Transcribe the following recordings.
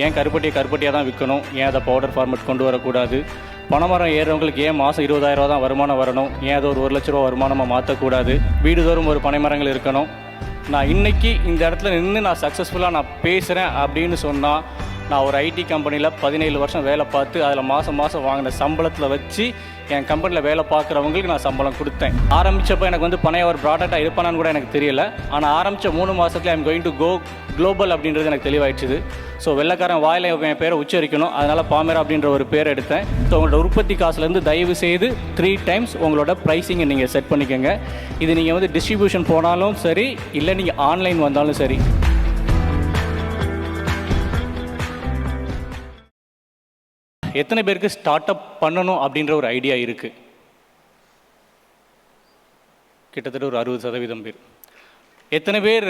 ஏன் கருப்பட்டியை கருப்பட்டியாக தான் விற்கணும்? ஏன் அதை பவுடர் ஃபார்மெட் கொண்டு வரக்கூடாது? பணமரம் ஏறுறவங்களுக்கு ஏன் மாதம் இருபதாயிரம் ரூபா தான் வருமானம் வரணும்? ஏன் அதை ஒரு ஒரு லட்ச ரூபா வருமானமாக மாற்றக்கூடாது? வீடுதோறும் ஒரு பனைமரங்கள் இருக்கணும். நான் இன்னைக்கு இந்த இடத்துல நின்று நான் சக்ஸஸ்ஃபுல்லாக நான் பேசுகிறேன் அப்படின்னு சொன்னால் நான் ஒரு ஐடி கம்பெனியில் பதினேழு வருஷம் வேலை பார்த்து அதில் மாதம் மாதம் வாங்கின சம்பளத்தில் வச்சு என் கம்பெனியில் வேலை பார்க்குறவங்களுக்கு நான் சம்பளம் கொடுத்தேன். ஆரம்பித்தப்போ எனக்கு வந்து பணைய ஒரு ப்ராடக்டாக இருப்பானான்னு கூட எனக்கு தெரியல. ஆனால் ஆரம்பித்த மூணு மாதத்துல I'm going to go global அப்படின்றது எனக்கு தெளிவாயிடுச்சுது. ஸோ வெள்ளக்காரன் வாயில் என் பேரை உச்சரிக்கணும். அதனால் பாமேரா அப்படின்ற ஒரு பேர் எடுத்தேன். ஸோ உங்களோட உற்பத்தி காசுலேருந்து தயவு செய்து த்ரீ டைம்ஸ் உங்களோட ப்ரைஸிங்கை நீங்கள் செட் பண்ணிக்கோங்க. இது நீங்கள் வந்து டிஸ்ட்ரிபியூஷன் போனாலும் சரி இல்லை நீங்கள் ஆன்லைன் வந்தாலும் சரி. எத்தனை பேருக்கு ஸ்டார்ட் அப் பண்ணணும் அப்படின்ற ஒரு ஐடியா இருக்குது கிட்டத்தட்ட ஒரு அறுபது சதவீதம் பேர். எத்தனை பேர்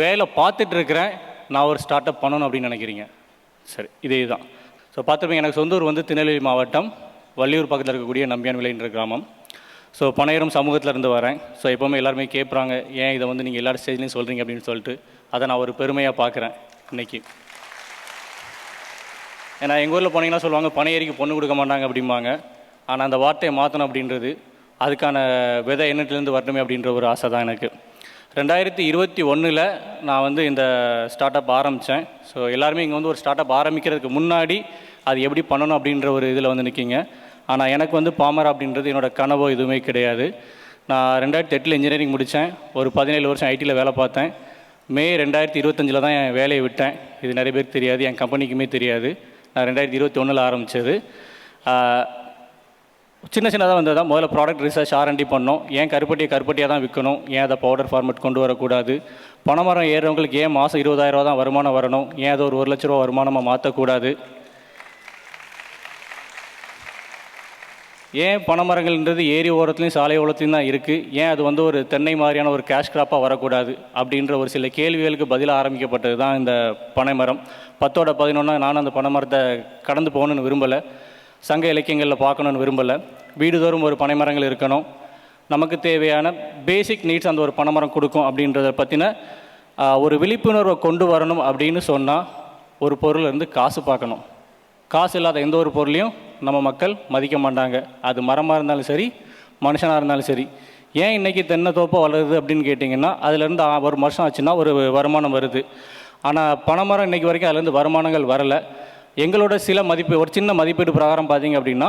வேலை பார்த்துட்டு இருக்கிறேன். நான் ஒரு ஸ்டார்ட் அப் பண்ணணும் அப்படின்னு நினைக்கிறீங்க. சரி இதே தான் ஸோ பார்த்துருப்பீங்க எனக்கு சொந்தூர் வந்து திருநெல்வேலி மாவட்டம். வள்ளியூர் பக்கத்தில் இருக்கக்கூடிய நம்பியான் விலைன்ற கிராமம். ஸோ பனையரும் சமூகத்தில் இருந்து வரேன். ஸோ எப்போவுமே எல்லாருமே கேட்குறாங்க ஏன் இதை வந்து நீங்கள் எல்லா ஸ்டேஜ்லேயும் சொல்கிறீங்க அப்படின்னு சொல்லிட்டு அதை நான் ஒரு பெருமையாக பார்க்குறேன் இன்னைக்கு. ஏன்னா எங்கள் ஊரில் போனீங்கன்னா சொல்லுவாங்க பனையேரிக்கு பொண்ணு கொடுக்க மாட்டாங்க அப்படிம்பாங்க. ஆனால் அந்த வார்த்தையை மாற்றணும் அப்படின்றது அதுக்கான விதை என்னட்டிலேருந்து வரணுமே அப்படின்ற ஒரு ஆசை தான் எனக்கு. ரெண்டாயிரத்தி இருபத்தி ஒன்றில் நான் வந்து இந்த ஸ்டார்ட் அப் ஆரம்பித்தேன் ஸோ எல்லாருமே இங்கே வந்து ஒரு ஸ்டார்ட் அப் ஆரம்பிக்கிறதுக்கு முன்னாடி அது எப்படி பண்ணணும் அப்படின்ற ஒரு இதில் வந்து நிற்கிங்க ஆனால் எனக்கு வந்து பாமர் அப்படின்றது என்னோட கனவோ எதுவுமே கிடையாது. நான் ரெண்டாயிரத்தி எட்டில் இன்ஜினியரிங் முடித்தேன் ஒரு பதினேழு வருஷம் ஐடியில் வேலை பார்த்தேன். மே ரெண்டாயிரத்தி இருபத்தஞ்சில் தான் என் வேலையை விட்டேன். இது நிறைய பேருக்கு தெரியாது. என் கம்பெனிக்குமே தெரியாது. நான் ரெண்டாயிரத்தி இருபத்தி ஒன்றில் ஆரம்பித்தது சின்ன சின்னதாக வந்தது தான் முதல்ல ப்ராடக்ட் ரிசர்ச் ஆர்என்டி பண்ணோம். ஏன் கருப்பட்டியை கருப்பட்டியாக தான் விற்கணும்? ஏன் அதை பவுடர் ஃபார்மெட் கொண்டு வரக்கூடாது? பணமரம் ஏறுறவங்களுக்கு ஏன் மாதம் இருபதாயிரம் ரூபா தான் வருமானம் வரணும்? ஏன் அதை ஒரு ஒரு லட்ச ரூபா வருமானமாக மாற்றக்கூடாது ஏன் பனைமரங்கள்ன்றது ஏரி ஓரத்துலையும் சாலை ஓரத்துலையும் தான் இருக்குது ஏன் அது வந்து ஒரு தென்னை மாதிரியான ஒரு கேஷ் கிராப்பாக வரக்கூடாது? அப்படின்ற ஒரு சில கேள்விகளுக்கு பதிலாக ஆரம்பிக்கப்பட்டது தான் இந்த பனைமரம் பத்தோட பதினொன்னா நானும் அந்த பனைமரத்தை கடந்து போகணுன்னு விரும்பலை. சங்க இலக்கியங்களில் பார்க்கணுன்னு விரும்பலை. வீடுதோறும் ஒரு பனைமரங்கள் இருக்கணும். நமக்கு தேவையான பேசிக் நீட்ஸ் அந்த ஒரு பனைமரம் கொடுக்கும் அப்படின்றத பற்றின ஒரு விழிப்புணர்வை கொண்டு வரணும் அப்படின்னு சொன்னால் ஒரு பொருள் இருந்து காசு பார்க்கணும். காசு இல்லாத எந்த ஒரு பொருளையும் நம்ம மக்கள் மதிக்க மாட்டாங்க. அது மரமாக இருந்தாலும் சரி மனுஷனாக இருந்தாலும் சரி. ஏன் இன்றைக்கி தென்னை தோப்பாக வளருது அப்படின்னு கேட்டிங்கன்னா அதுலேருந்து ஆ- ஒரு வருஷம் ஆச்சுன்னா ஒரு வருமானம் வருது. ஆனால் பனைமரம் இன்றைக்கி வரைக்கும் அதுலேருந்து வருமானங்கள் வரலை. எங்களோட சில மதிப்பு ஒரு சின்ன மதிப்பீடு பிரகாரம் பார்த்தீங்க அப்படின்னா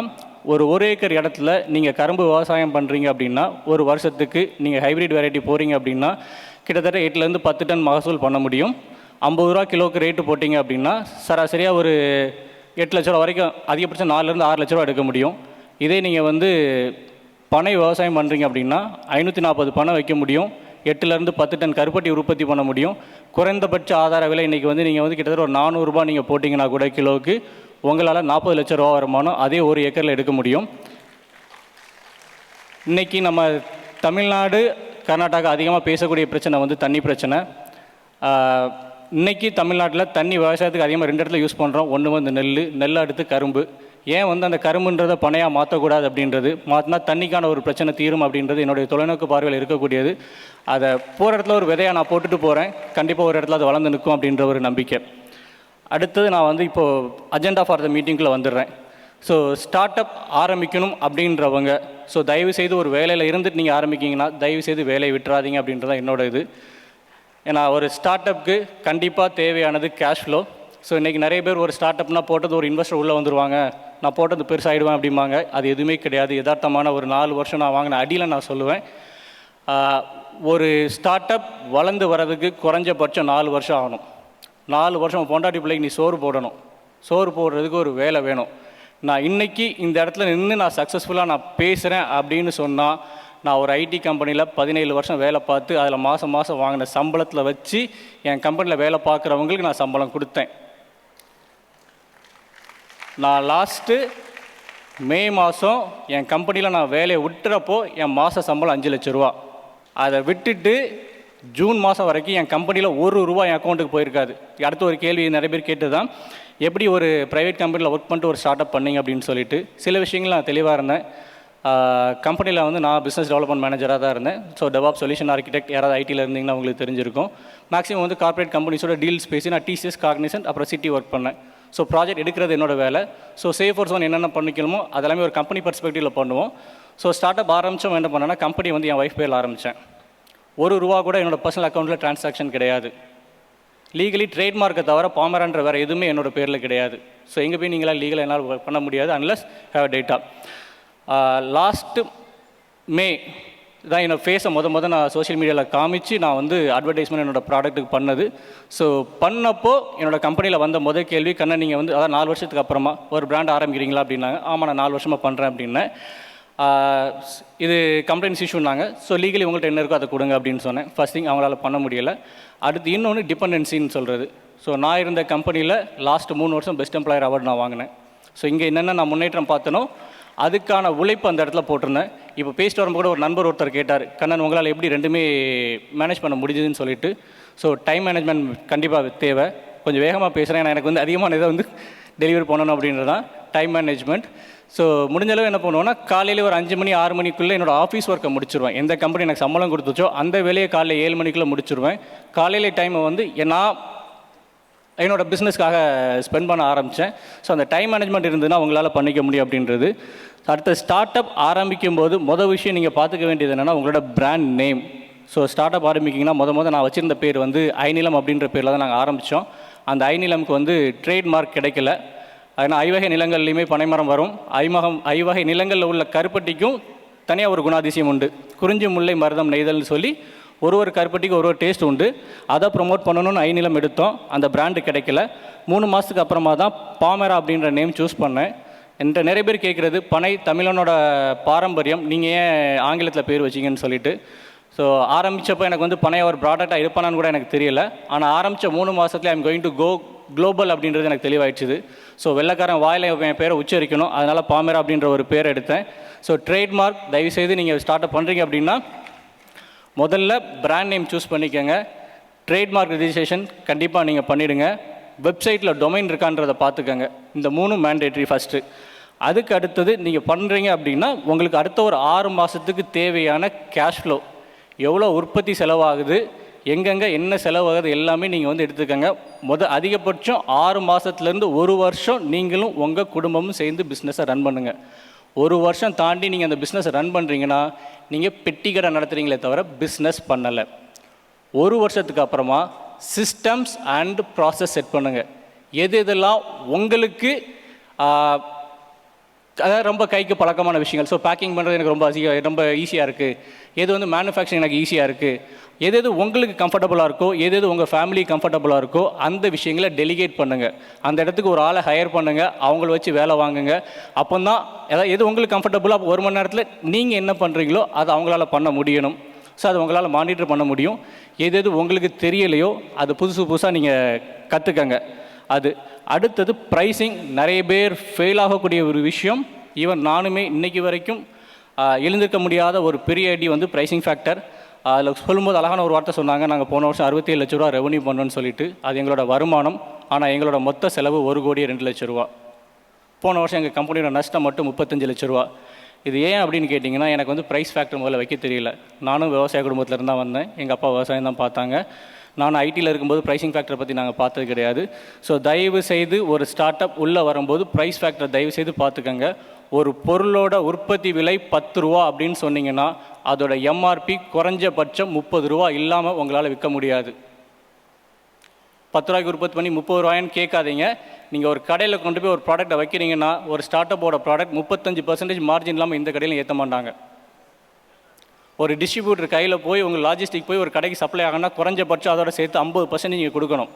ஒரு ஒரு ஏக்கர் இடத்துல நீங்கள் கரும்பு விவசாயம் பண்ணுறீங்க அப்படின்னா ஒரு வருஷத்துக்கு நீங்கள் ஹைப்ரிட் வெரைட்டி போகிறீங்க அப்படின்னா கிட்டத்தட்ட எட்டுலேருந்து பத்து டன் மகசூல் பண்ண முடியும். ஐம்பது ரூபா கிலோவுக்கு ரேட்டு போட்டிங்க அப்படின்னா சராசரியாக ஒரு எட்டு லட்ச ரூபா வரைக்கும் அதிகபட்சம் நாலுலேருந்து ஆறு லட்ச ரூபா எடுக்க முடியும். இதே நீங்கள் வந்து பனை விவசாயம் பண்ணுறீங்க அப்படின்னா ஐநூற்றி நாற்பது பனை வைக்க முடியும். எட்டுலேருந்து பத்து டன் கருப்பட்டி உற்பத்தி பண்ண முடியும். குறைந்தபட்ச ஆதார விலை இன்றைக்கி வந்து நீங்கள் வந்து கிட்டத்தட்ட ஒரு நானூறுரூபா நீங்கள் போட்டிங்கன்னா கூட கிலோவுக்கு உங்களால் நாற்பது லட்ச ரூபா வருமானம் அதே ஒரு ஏக்கரில் எடுக்க முடியும். இன்றைக்கி நம்ம தமிழ்நாடு கர்நாடகா அதிகமாக பேசக்கூடிய பிரச்சனை வந்து தண்ணி பிரச்சனை. இன்றைக்கி தமிழ்நாட்டில் தண்ணி விவசாயத்துக்கு அதிகமாக ரெண்டு இடத்துல யூஸ் பண்ணுறோம் ஒன்று வந்து நெல் நெல் அடுத்து கரும்பு. ஏன் வந்து அந்த கரும்புன்றதை பனையாக மாற்றக்கூடாது அப்படின்றது? மாற்றினா தண்ணிக்கான ஒரு பிரச்சனை தீரும் அப்படின்றது என்னுடைய தொலைநோக்கு பார்வையில் இருக்கக்கூடியது. அதை போகிற இடத்துல ஒரு விதையை நான் போட்டுட்டு போகிறேன் கண்டிப்பாக ஒரு இடத்துல அது வளர்ந்து நிற்கும் அப்படின்ற ஒரு நம்பிக்கை. அடுத்தது நான் வந்து இப்போது அஜெண்டா ஃபார் த மீட்டிங்கில் வந்துடுறேன். ஸோ ஸ்டார்ட் அப் ஆரம்பிக்கணும் அப்படின்றவங்க ஸோ தயவு செய்து ஒரு வேலையில் இருந்துட்டு நீங்கள் ஆரம்பிக்கிங்கன்னா தயவு செய்து வேலையை விட்டுறாதீங்க அப்படின்றதான் என்னோட இது. ஏன்னா ஒரு ஸ்டார்ட் அப்புக்கு கண்டிப்பாக தேவையானது கேஷ் ஃப்ளோ ஸோ இன்றைக்கி நிறைய பேர் ஒரு ஸ்டார்ட் அப்னால் போட்டது ஒரு இன்வெஸ்டர் உள்ளே வந்துருவாங்க. நான் போட்டது பெருசாகிடுவேன் அப்படிம்பாங்க. அது எதுவுமே கிடையாது. யதார்த்தமான ஒரு நாலு வருஷம் நான் வாங்கின அடியில் நான் சொல்லுவேன். ஒரு ஸ்டார்ட் அப் வளர்ந்து வர்றதுக்கு குறைஞ்சபட்சம் நாலு வருஷம் ஆகணும். நாலு வருஷம் பொண்டாட்டி பிள்ளைக்கு நீ சோறு போடணும். சோறு போடுறதுக்கு ஒரு வேலை வேணும். நான் இன்னைக்கு இந்த இடத்துல நின்று நான் சக்ஸஸ்ஃபுல்லாக நான் பேசுகிறேன் அப்படின்னு சொன்னால் நான் ஒரு ஐடி கம்பெனியில் பதினேழு வருஷம் வேலை பார்த்து அதில் மாதம் மாதம் வாங்கின சம்பளத்தில் வச்சு என் கம்பெனியில் வேலை பார்க்குறவங்களுக்கு நான் சம்பளம் கொடுத்தேன். நான் லாஸ்ட்டு மே மாதம் என் கம்பெனியில் நான் வேலையை விட்டுறப்போ என் மாத சம்பளம் அஞ்சு லட்ச ரூபா. அதை விட்டுட்டு ஜூன் மாதம் வரைக்கும் என் கம்பெனியில் ஒரு ரூபா என் அக்கௌண்ட்டுக்கு போயிருக்காது. அடுத்த ஒரு கேள்வி நிறைய பேர் கேட்டு தான் எப்படி ஒரு ப்ரைவேட் கம்பெனியில் ஒர்க் பண்ணிட்டு ஒரு ஸ்டார்ட் அப் பண்ணிங்க அப்படின்னு சொல்லிட்டு சில விஷயங்கள் நான் தெளிவாக இருந்தேன். கம்பெனியில் வந்து நான் பிஸ்னஸ் டெவலப்மெண்ட் மேனேஜராக தான் இருந்தேன். ஸோ டெவாப் சொல்யூஷன் ஆர்கிடெக்ட் யாராவது ஐடியில் இருந்தீங்கன்னா உங்களுக்கு தெரிஞ்சிருக்கும். மேக்ஸிமம் வந்து கார்ப்பரேட் கம்பெனிஸோட டீல்ஸ் பேசி நான் டிசிஎஸ் காக்னிசன்ட் அப்புறம் சிட்டி ஒர்க் பண்ணேன். ஸோ ப்ராஜெக்ட் எடுக்கிறது என்னோட வேலை. ஸோ சேஃப் ஃபோர் ஒன் என்னென்ன பண்ணிக்கணுமோ அதெல்லாமே ஒரு கம்பெனி பர்ஸ்பெக்டிவில் பண்ணுவோம். ஸோ ஸ்டார்ட் அப் ஆரம்பித்தோம் என்ன பண்ணேன்னா கம்பெனி வந்து என் ஒய்ஃப் பேரில் ஆரம்பித்தேன் ஒரு ரூபா கூட என்னோட பர்சனல் அக்கௌண்ட்டில் ட்ரான்சாக்ஷன் கிடையாது. லீகலி ட்ரேட்மார்க்கை தவிர பாமரான்ற வேறு எதுவுமே என்னோட பேரில் கிடையாது. ஸோ எங்கே போய் நீங்களாம் லீகலாக என்னால் பண்ண முடியாது அன்லஸ் ஹேவ் டேட்டா லாஸ்ட்டு மே தான் என்னோட ஃபேஸை முத முத நான் சோஷியல் மீடியாவில் காமிச்சு நான் வந்து அட்வர்டைஸ்மெண்ட் என்னோடய ப்ராடக்ட்டுக்கு பண்ணது. ஸோ பண்ணப்போ என்னோடய கம்பெனியில் வந்த முதல் கேள்வி கண்ணா நீங்கள் வந்து அதான் நாலு வருஷத்துக்கு அப்புறமா ஒரு பிராண்ட் ஆரம்பிக்கிறீங்களா? அப்படின்னாங்க. ஆமாம் நான் நாலு வருஷமாக பண்ணுறேன் அப்படின்னேன். இது கம்ப்ளைண்ட்ஸ் இஷ்யூனாங்க ஸோ லீகலி உங்கள்கிட்ட என்ன இருக்கோ அதை கொடுங்க அப்படின்னு சொன்னேன். ஃபஸ்ட் திங் அவங்களால பண்ண முடியல. அடுத்து இன்னொன்று டிபெண்டன்சின்னு சொல்கிறது ஸோ நான் இருந்த கம்பெனியில் லாஸ்ட் மூணு வருஷம் பெஸ்ட் எம்ப்ளாயர் அவார்டு நான் வாங்கினேன். ஸோ இங்கே என்னென்ன நான் முன்னேற்றம் பார்த்தனோ அதுக்கான உழைப்பு அந்த இடத்துல போட்டிருந்தேன். இப்போ பேசிட்டு வரும்போது கூட ஒரு நண்பர் ஒருத்தர் கேட்டார் கண்ணன் உங்களால் எப்படி ரெண்டுமே மேனேஜ் பண்ண முடிஞ்சதுன்னு சொல்லிட்டு. ஸோ டைம் மேனேஜ்மெண்ட் கண்டிப்பாக தேவை. கொஞ்சம் வேகமாக பேசுகிறேன் ஏன்னா எனக்கு வந்து அதிகமான இதை வந்து டெலிவரி பண்ணணும் அப்படின்றது தான் டைம் மேனேஜ்மெண்ட் ஸோ முடிஞ்சளவு என்ன பண்ணுவோன்னா காலையில் ஒரு அஞ்சு மணி ஆறு மணிக்குள்ளே என்னோட ஆஃபீஸ் ஒர்க்கை முடிச்சிருவேன். எந்த கம்பெனி எனக்கு சம்பளம் கொடுத்துச்சோ அந்த வேலையை காலையில் ஏழு மணிக்குள்ளே முடிச்சிருவேன். காலையில் டைமை வந்து நான் என்னோட பிஸ்னஸ்க்காக ஸ்பெண்ட் பண்ண ஆரம்பித்தேன் ஸோ அந்த டைம் மேனேஜ்மெண்ட் இருந்ததுன்னா உங்களால் பண்ணிக்க முடியும் அப்படின்றது. அடுத்த ஸ்டார்ட் அப் ஆரம்பிக்கும் போது மொதல் விஷயம் நீங்கள் பார்த்துக்க வேண்டியது என்னென்னா உங்களோட brand name so start up ஆரம்பிக்கிங்கன்னா முத முத நான் வச்சுருந்த பேர் வந்து ஐநிலம் அப்படின்ற பேரில் தான் நாங்கள் ஆரம்பித்தோம் அந்த ஐநிலம்க்கு வந்து ட்ரேட்மார்க் கிடைக்கல. ஏன்னா ஐவகை நிலங்கள்லையுமே பனைமரம் வரும். ஐமகம் ஐவகை நிலங்களில் உள்ள கருப்பட்டிக்கும் தனியாக ஒரு குணாதிசயம் உண்டு. குறிஞ்சி முல்லை மருதம் நெய்தல்னு சொல்லி ஒரு ஒரு கருப்பட்டிக்கு ஒரு ஒரு டேஸ்ட் உண்டு. அதை ப்ரொமோட் பண்ணணும்னு ஐநிலம் எடுத்தோம். அந்த பிராண்டு கிடைக்கல. மூணு மாதத்துக்கு அப்புறமா தான் பாமரா அப்படின்ற நேம் சூஸ் பண்ணேன். என்கிட்ட நிறைய பேர் கேட்குறது பனை தமிழனோட பாரம்பரியம் நீங்கள் ஏன் ஆங்கிலத்தில் பேர் வச்சீங்கன்னு சொல்லிட்டு? ஸோ ஆரம்பித்தப்போ எனக்கு வந்து பனை ஒரு ப்ராடக்டாக இருப்பானான்னு கூட எனக்கு தெரியல. ஆனால் ஆரம்பித்த மூணு மாதத்துல I'm going to go global அப்படின்றது எனக்கு தெளிவாயிடுச்சுது. ஸோ வெள்ளைக்காரன் வாயில் என் பேரை உச்சரிக்கணும். அதனால் பாமரா அப்படின்ற ஒரு பேர் எடுத்தேன். ஸோ ட்ரேட்மார்க் தயவுசெய்து நீங்கள் ஸ்டார்ட் அப் பண்ணுறீங்க அப்படின்னா முதல்ல பிராண்ட் நேம் சூஸ் பண்ணிக்கோங்க. ட்ரேட்மார்க் ரிஜிஸ்ட்ரேஷன் கண்டிப்பாக நீங்கள் பண்ணிவிடுங்க வெப்சைட்டில் டொமைன் இருக்கான்றதை பார்த்துக்கோங்க. இந்த மூணு மேண்டேட்ரி ஃபஸ்ட்டு அதுக்கு அடுத்தது நீங்கள் பண்ணுறீங்க அப்படின்னா உங்களுக்கு அடுத்த ஒரு ஆறு மாதத்துக்கு தேவையான கேஷ் ஃப்ளோ எவ்வளோ உற்பத்தி செலவாகுது எங்கெங்கே என்ன செலவாகுது எல்லாமே நீங்கள் வந்து எடுத்துக்கோங்க. முத அதிகபட்சம் ஆறு மாதத்துலேருந்து ஒரு வருஷம் நீங்களும் உங்கள் குடும்பமும் சேர்ந்து பிஸ்னஸை ரன் பண்ணுங்கள் ஒரு வருஷம் தாண்டி நீங்கள் அந்த பிஸ்னஸை ரன் பண்ணுறீங்கன்னா நீங்கள் பெட்டி கடை நடத்துகிறீங்களே தவிர பிஸ்னஸ் பண்ணலை. ஒரு வருஷத்துக்கு அப்புறமா சிஸ்டம்ஸ் அண்ட் ப்ராசஸ் செட் பண்ணுங்கள் எது எதெல்லாம் உங்களுக்கு அதாவது ரொம்ப கைக்கு பழக்கமான விஷயங்கள். ஸோ பேக்கிங் பண்ணுறது எனக்கு ரொம்ப அதிகம் ரொம்ப ஈஸியாக இருக்குது எது வந்து மேனுஃபேக்சரிங் எனக்கு ஈஸியாக இருக்குது எது எது உங்களுக்கு கம்ஃபர்டபுளாக இருக்கோ எது எது உங்கள் ஃபேமிலி கம்ஃபர்டபுளாக இருக்கோ அந்த விஷயங்களை டெலிகேட் பண்ணுங்கள் அந்த இடத்துக்கு ஒரு ஆளை ஹையர் பண்ணுங்கள் அவங்கள வச்சு வேலை வாங்குங்க. அப்போ தான் அதாவது எது உங்களுக்கு கம்ஃபர்டபுளாக ஒரு மணி நேரத்தில் நீங்கள் என்ன பண்ணுறீங்களோ அதை அவங்களால பண்ண முடியணும். ஸோ அது உங்களால் மானிட்டர் பண்ண முடியும். எது எது உங்களுக்கு தெரியலையோ அது புதுசு புதுசாக நீங்கள் கற்றுக்கங்க அது அடுத்தது ப்ரைஸிங் நிறைய பேர் ஃபெயில் ஆகக்கூடிய ஒரு விஷயம். ஈவன் நானுமே இன்றைக்கி வரைக்கும் எழுந்திருக்க முடியாத ஒரு பெரிய ஐடி வந்து ப்ரைஸிங் ஃபேக்டர் அதில் சொல்லும்போது அழகான ஒரு வார்த்தை சொன்னாங்க. நாங்கள் போன வருஷம் அறுபத்தேழு லட்ச ரூபா ரெவன்யூ பண்ணோன்னு சொல்லிட்டு அது எங்களோட வருமானம். ஆனால் எங்களோட மொத்த செலவு ஒரு கோடி ரெண்டு லட்ச ரூபா. போன வருஷம் எங்கள் கம்பெனியோட நஷ்டம் மட்டும் முப்பத்தஞ்சு லட்ச ரூபா. இது ஏன் அப்படின்னு கேட்டிங்கன்னா எனக்கு வந்து ப்ரைஸ் ஃபேக்டர் முதல்ல வைக்க தெரியல. நானும் விவசாய குடும்பத்துலேருந்து தான் வந்தேன். எங்கள் அப்பா விவசாயம் தான் பார்த்தாங்க. நான் ஐடியில் இருக்கும்போது ப்ரைசிங் ஃபேக்டரை பற்றி நாங்கள் பார்த்தது கிடையாது. ஸோ தயவு செய்து ஒரு ஸ்டார்ட் அப் உள்ளே வரும்போது ப்ரைஸ் ஃபேக்டரை தயவு செய்து பார்த்துக்கங்க. ஒரு பொருளோட உற்பத்தி விலை பத்து ரூபா அப்படின்னு சொன்னீங்கன்னா அதோட எம்ஆர்பி குறைஞ்சபட்சம் முப்பது ரூபா இல்லாமல் உங்களால் விற்க முடியாது. பத்து ரூபாய்க்கு உற்பத்தி பண்ணி முப்பது ரூபாயின்னு கேட்காதீங்க. நீங்கள் ஒரு கடையில் கொண்டு போய் ஒரு ப்ராடக்ட்டை வைக்கிறீங்கன்னா ஒரு ஸ்டார்ட் அப்போட ப்ராடக்ட் முப்பத்தஞ்சு பர்சன்டேஜ் மார்ஜின் இல்லாமல் இந்த கடையில் ஏற்ற மாட்டாங்க. ஒரு டிஸ்ட்ரிபியூட்டர் கையில் போய் உங்கள் லாஜிஸ்டிக் போய் ஒரு கடைக்கு சப்ளை ஆகணும்னா குறைஞ்சபட்சம் அதோட சேர்த்து ஐம்பது பர்சன்ட் நீங்கள் கொடுக்கணும்.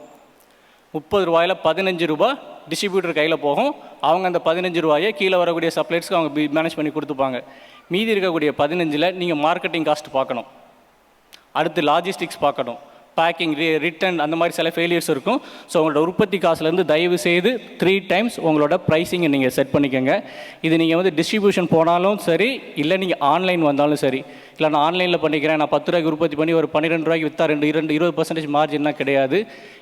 முப்பது ரூபாயில் பதினஞ்சு ரூபா டிஸ்ட்ரிபியூட்டர் கையில் போகும். அவங்க அந்த பதினஞ்சு ரூபாயை கீழே வரக்கூடிய சப்ளைட்ஸ்க்கு அவங்க மேனேஜ் பண்ணி கொடுத்துப்பாங்க. மீதி இருக்கக்கூடிய பதினஞ்சில் நீங்கள் மார்க்கெட்டிங் காஸ்ட் பார்க்கணும். அடுத்து லாஜிஸ்டிக்ஸ் பார்க்கணும். பேக்கிங் ரிட்டன் அந்த மாதிரி சில ஃபெயிலியர்ஸ் இருக்கும். ஸோ உங்களோட உற்பத்தி காசுலேருந்து தயவு செய்து த்ரீ டைம்ஸ் உங்களோட ப்ரைஸிங்கை நீங்கள் செட் பண்ணிக்கோங்க. இது நீங்கள் வந்து டிஸ்ட்ரிபியூஷன் போனாலும் சரி இல்லை நீங்கள் ஆன்லைன் வந்தாலும் சரி. இல்லை நான் ஆன்லைனில் பண்ணிக்கிறேன் நான் பத்து ரூபாய்க்கு உற்பத்தி பண்ணி ஒரு பன்னிரெண்டு ரூபாய்க்கு விற்றா ரெண்டு இரண்டு இருபது பர்சன்டேஜ் மார்ஜின்லாம் கிடையாது.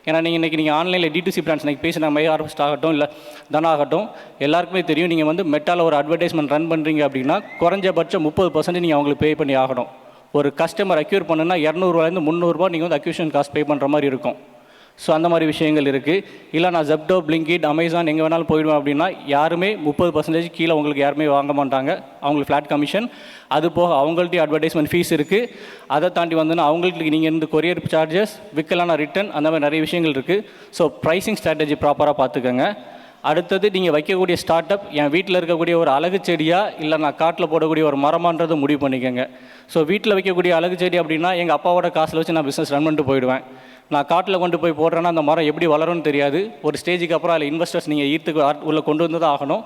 ஏன்னா நீங்கள் இன்றைக்கி நீங்கள் ஆன்லைனில் டிடிசி பிரான்ஸ் இன்றைக்கி பேசின மை ஹார்வெஸ்ட் ஆகட்டும் இல்லை தன ஆகட்டும் எல்லாருக்குமே தெரியும். நீங்கள் வந்து மெட்டாவில் ஒரு அட்வர்டைஸ்மெண்ட் ரன் பண்ணுறீங்க அப்படின்னா குறைஞ்சபட்சம் முப்பது பர்சன்டேஜ் நீங்கள் அவங்களுக்கு பே பண்ணி ஆகணும். ஒரு கஸ்டமர் அக்யூர் பண்ணுன்னா இரநூறுவாலேருந்து முந்நூறுரூவா நீங்கள் வந்து அக்யூஷன் காஸ்ட் பே பண்ணுற மாதிரி இருக்கும். ஸோ அந்த மாதிரி விஷயங்கள் இருக்குது இல்லை நான் ஜெப்டோ பிளிங்கிட் அமேசான் எங்கே வேணாலும் போயிடுவேன் அப்படின்னா யாருமே முப்பது பர்சன்டேஜ் கீழே உங்களுக்கு யாருமே வாங்க மாட்டாங்க. அவங்களுக்கு ஃப்ளாட் கமிஷன் அது போக அவங்கள்ட்டையும் அட்வர்டைஸ்மெண்ட் ஃபீஸ் இருக்குது அதை தாண்டி வந்துன்னா அவங்களுக்கு நீங்கள் இருந்து கொரியர் சார்ஜஸ் விற்கலான ரிட்டன் அந்த மாதிரி நிறைய விஷயங்கள் இருக்குது ஸோ ப்ரைசிங் ஸ்ட்ராட்டஜி ப்ராப்பராக பார்த்துக்கோங்க. அடுத்தது நீங்கள் வைக்கக்கூடிய ஸ்டார்ட் அப் என் வீட்டில் இருக்கக்கூடிய ஒரு அழகு செடியாக இல்லை நான் காட்டில் போடக்கூடிய ஒரு மரமான்றது முடிவு பண்ணிக்கோங்க. ஸோ வீட்டில் வைக்கக்கூடிய அழகு செடி அப்படின்னா எங்கள் அப்பாவோட காசில் வச்சு நான் பிஸ்னஸ் ரன் பண்ணிட்டு போயிடுவேன். நான் காட்டில் கொண்டு போய் போடுறேன்னா அந்த மரம் எப்படி வளரும்னு தெரியாது. ஒரு ஸ்டேஜுக்கு அப்புறம் அதில் இன்வெஸ்டர்ஸ் நீங்கள் ஈர்த்துக்கு உள்ளே கொண்டு வந்து தான் ஆகணும்.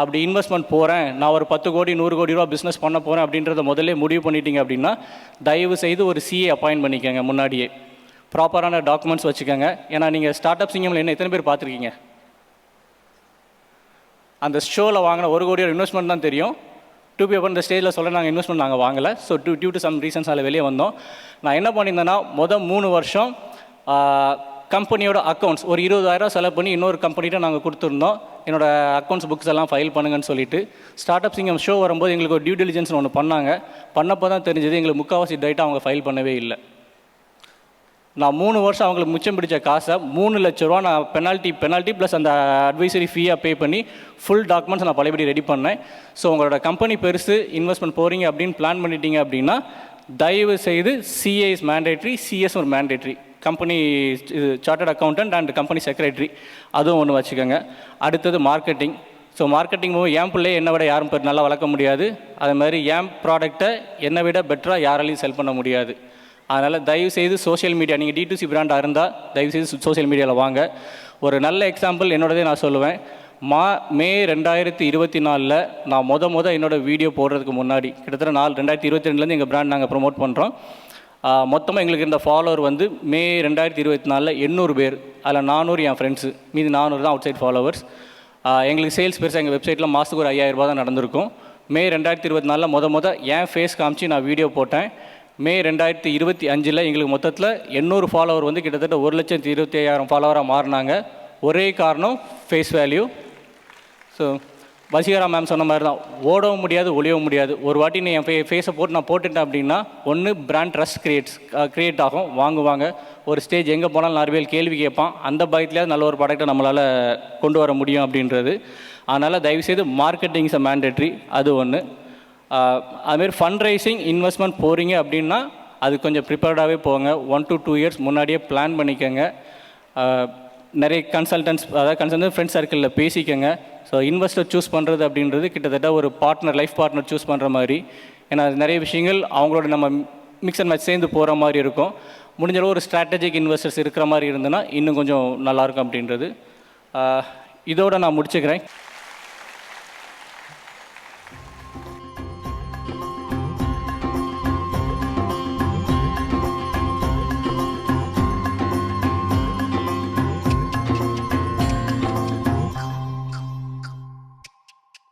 அப்படி இன்வெஸ்ட்மெண்ட் போகிறேன் நான் ஒரு பத்து கோடி நூறு கோடி ரூபா பிஸ்னஸ் பண்ண போகிறேன் அப்படின்றத முதல்ல முடிவு பண்ணிட்டீங்க அப்படின்னா தயவு செய்து ஒரு சிஏ அப்பாயின்ட் பண்ணிக்கோங்க முன்னாடியே. ப்ராப்பரான டாக்குமெண்ட்ஸ் வச்சுக்கோங்க. ஏன்னா நீங்கள் ஸ்டார்ட் அப் சிங்கமில் என்ன எத்தனை பேர் பார்த்துருக்கீங்க? அந்த ஷோவில் வாங்கின ஒரு கோடியோட இன்வெஸ்ட்மெண்ட் தான் தெரியும். டூ பி அப்புறம் இந்த ஸ்டேஜில் சொல்ல நாங்கள் இன்வெஸ்ட்மெண்ட் நாங்கள் வாங்கலை. So to due to some ரீசன்ஸால் வெளியே வந்தோம். நான் என்ன பண்ணியிருந்தேன்னா மொதல் மூணு வருஷம் கம்பெனியோட அக்கௌண்ட்ஸ் ஒரு இருபதாயிரம் செலவு பண்ணி இன்னொரு கம்பெனிகிட்ட நாங்கள் கொடுத்துருந்தோம். என்னோட அக்கௌண்ட்ஸ் புக்ஸ் எல்லாம் ஃபைல் பண்ணுங்கன்னு சொல்லிட்டு. ஸ்டார்ட் அப் சிங்கம் ஷோ வரும்போது எங்களுக்கு ஒரு டியூ டெலிஜென்ஸ் ஒன்று பண்ணாங்க. பண்ணப்போ தான் தெரிஞ்சது எங்களுக்கு முக்கால்வாசி டேட்டா அவங்க ஃபைல் பண்ணவே இல்லை. நான் மூணு வருஷம் அவங்களுக்கு மிச்சம் பிடிச்ச காசை மூணு லட்ச ரூபா நான் பெனால்ட்டி பெனால்ட்டி ப்ளஸ் அந்த அட்வைசரி ஃபீயாக பே பண்ணி ஃபுல் டாக்குமெண்ட்ஸ் நான் பழையபடி ரெடி பண்ணேன். ஸோ உங்களோட கம்பெனி பெருசு இன்வெஸ்ட்மெண்ட் போகிறீங்க அப்படின்னு பிளான் பண்ணிட்டீங்க அப்படின்னா தயவு செய்து சிஏ இஸ் மேண்டேட்ரி சிஎஸ் ஒரு மேண்டேட்ரி கம்பெனி இது chartered accountant and company secretary அதுவும் ஒன்று வச்சுக்கோங்க. அடுத்தது மார்க்கெட்டிங் ஸோ மார்க்கெட்டிங் மூவ் என் பிள்ளையை என்னை விட யாரும் பெரு- நல்லா வளர்க்க முடியாது. அது மாதிரி என் ப்ராடக்ட்டை என்னை விட பெட்டராக யாராலையும் செல் பண்ண முடியாது. அதனால் தயவு செய்து சோஷியல் மீடியா நீங்கள் டிடிசி பிராண்டாக இருந்தால் தயவு செய்து சோஷியல் மீடியாவில் வாங்க. ஒரு நல்ல எக்ஸாம்பிள் என்னோடதே நான் சொல்லுவேன். மா மே ரெண்டாயிரத்தி இருபத்தி நாலில் நான் மொத மொதல் என்னோட வீடியோ போடுறதுக்கு முன்னாடி கிட்டத்தட்ட நாலு ரெண்டாயிரத்தி இருபத்தி ரெண்டுலேருந்து எங்கள் பிராண்ட் நாங்கள் ப்ரொமோட் பண்ணுறோம் மொத்தமாக எங்களுக்கு இருந்த ஃபாலோவர் வந்து மே ரெண்டாயிரத்தி இருபத்தி நாலில் எண்ணூறு பேர் அதில் நானூறு என் ஃப்ரெண்ட்ஸு மீதி நானூறு தான் அவுட் சைட் ஃபாலோவர்ஸ் எங்களுக்கு சேல்ஸ் பெருசாக எங்கள் வெப்சைட்டில் மாதத்துக்கு ஒரு ஐயாயிரம் தான் நடந்திருக்கும். மே ரெண்டாயிரத்தி இருபத்தி நாலில் மொத மொதல் என் ஃபேஸ் காமிச்சு நான் வீடியோ போட்டேன். மே ரெண்டாயிரத்தி இருபத்தி அஞ்சில் எங்களுக்கு மொத்தத்தில் எண்ணூறு ஃபாலோவர் வந்து கிட்டத்தட்ட ஒரு லட்சத்தி இருபத்தி ஐயாயிரம் ஃபாலோவராக மாறினாங்க. ஒரே காரணம் face value so Vaseegara ma'am சொன்ன மாதிரி தான் ஓடவும் முடியாது ஒளியவும் முடியாது. ஒரு வாட்டி நீ என் ஃபே ஃபேஸை போட்டு நான் போட்டுட்டேன் அப்படின்னா ஒன்று பிராண்ட் ட்ரஸ்ட் கிரியேட்ஸ் க்ரியேட் ஆகும் வாங்குவாங்க. ஒரு ஸ்டேஜ் எங்கே போனாலும் நிறைய பேர் கேள்வி கேட்பான். அந்த பயத்துலேயாவது நல்ல ஒரு ப்ராடக்டை நம்மளால் கொண்டு வர முடியும் அப்படின்றது. அதனால் தயவுசெய்து மார்க்கெட்டிங் இஸ் மேண்டேட்ரி அது ஒன்று அதுமாரி ஃபண்ட் ரைசிங் இன்வெஸ்ட்மெண்ட் போகிறீங்க அப்படின்னா அது கொஞ்சம் ப்ரிப்பேர்டாகவே போங்க. ஒன் டு டூ இயர்ஸ் முன்னாடியே பிளான் பண்ணிக்கோங்க. நிறைய கன்சல்டன்ஸ் அதாவது கன்சல்டன் ஃப்ரெண்ட் சர்க்கிளில் பேசிக்கோங்க. ஸோ இன்வெஸ்டர் சூஸ் பண்ணுறது அப்படின்றது கிட்டத்தட்ட ஒரு பார்ட்னர் லைஃப் பார்ட்னர் சூஸ் பண்ணுற மாதிரி. ஏன்னா அது நிறைய விஷயங்கள் அவங்களோட நம்ம மிக்ஸ் அண்ட் மேட்ச் சேர்ந்து போகிற மாதிரி இருக்கும். முடிஞ்சளவு ஒரு ஸ்ட்ராட்டஜிக் இன்வெஸ்டர்ஸ் இருக்கிற மாதிரி இருந்ததுன்னா இன்னும் கொஞ்சம் நல்லாயிருக்கும் அப்படின்றது. இதோடு இதோட நான் முடிச்சுக்கிறேன்.